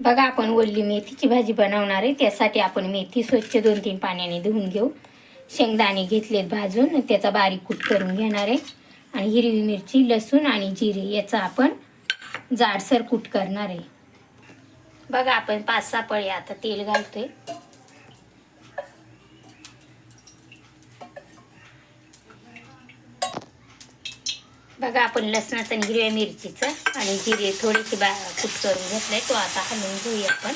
बघा आपण ओली मेथीची भाजी बनवणार आहे. त्यासाठी आपण मेथी स्वच्छ दोन तीन पाण्याने धुवून घेऊ. शेंगदाणे घेतलेत भाजून त्याचा बारीक कूट करून घेणार आहे. आणि हिरवी मिरची लसूण आणि जिरे याचा आपण जाडसर कूट करणार आहे. बघा आपण पाच सहा पळे आता तेल घालतोय. बघा आपण लसणाचं आणि हिरव्या मिरचीचं आणि जिरे थोडीशी बा कूट करून घेतलाय. तो आता हलवून घेऊया आपण.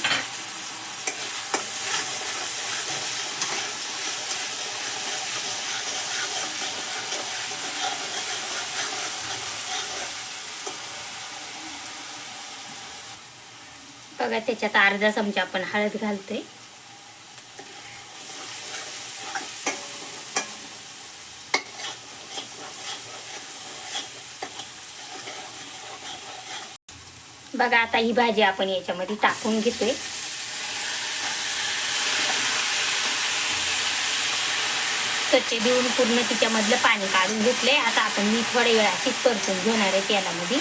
बघा त्याच्यात अर्धा चमचा आपण हळद घालतोय. बघा आता ही भाजी आपण याच्यामध्ये टाकून घेतोय. स्वच्छ देऊन पूर्ण तिच्यामधलं पाणी काढून घेतलंय. आता आपण मी थोड्या वेळ अशीच परतून घेणार आहे तेलामध्ये.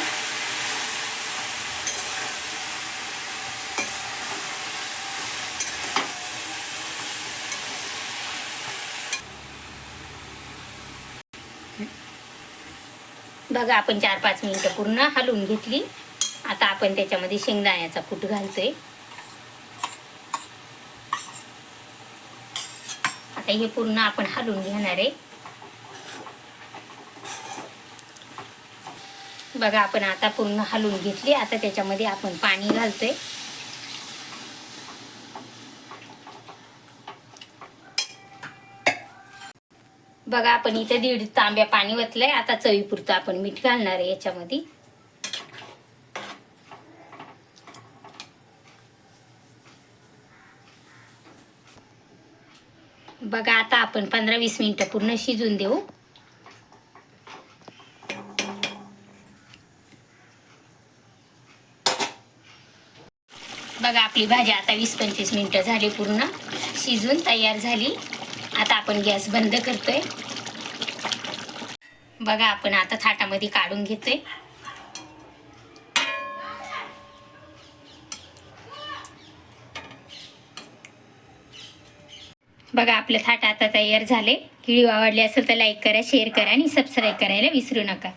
बघा आपण चार पाच मिनिटं पूर्ण हलवून घेतली. आता आपण त्याच्यामध्ये शेंगदाण्याचा कूट घालतोय. आता हे पूर्ण आपण हलवून घेणार आहे. बघा आपण आता पूर्ण हलवून घेतली. आता त्याच्यामध्ये आपण पाणी घालतोय. बघा आपण इथे दीड तांब्या पाणी वतलंय आता चवीपुरतं आपण मीठ घालणार आहे याच्यामध्ये. बघा आता आपण पंधरा वीस मिनिटं पूर्ण शिजून देऊ. बघा आपली भाजी आता वीस पंचवीस मिनिटं झाली पूर्ण. शिजून तयार झाली. आता आपण गॅस बंद करतोय. बघा आपण आता थाटामध्ये काढून घेतोय. बघा आपलं थाट आता तयार झाले. व्हिडिओ आवडले असेल तर लाईक करा शेअर करा आणि सबस्क्राईब करायला विसरू नका.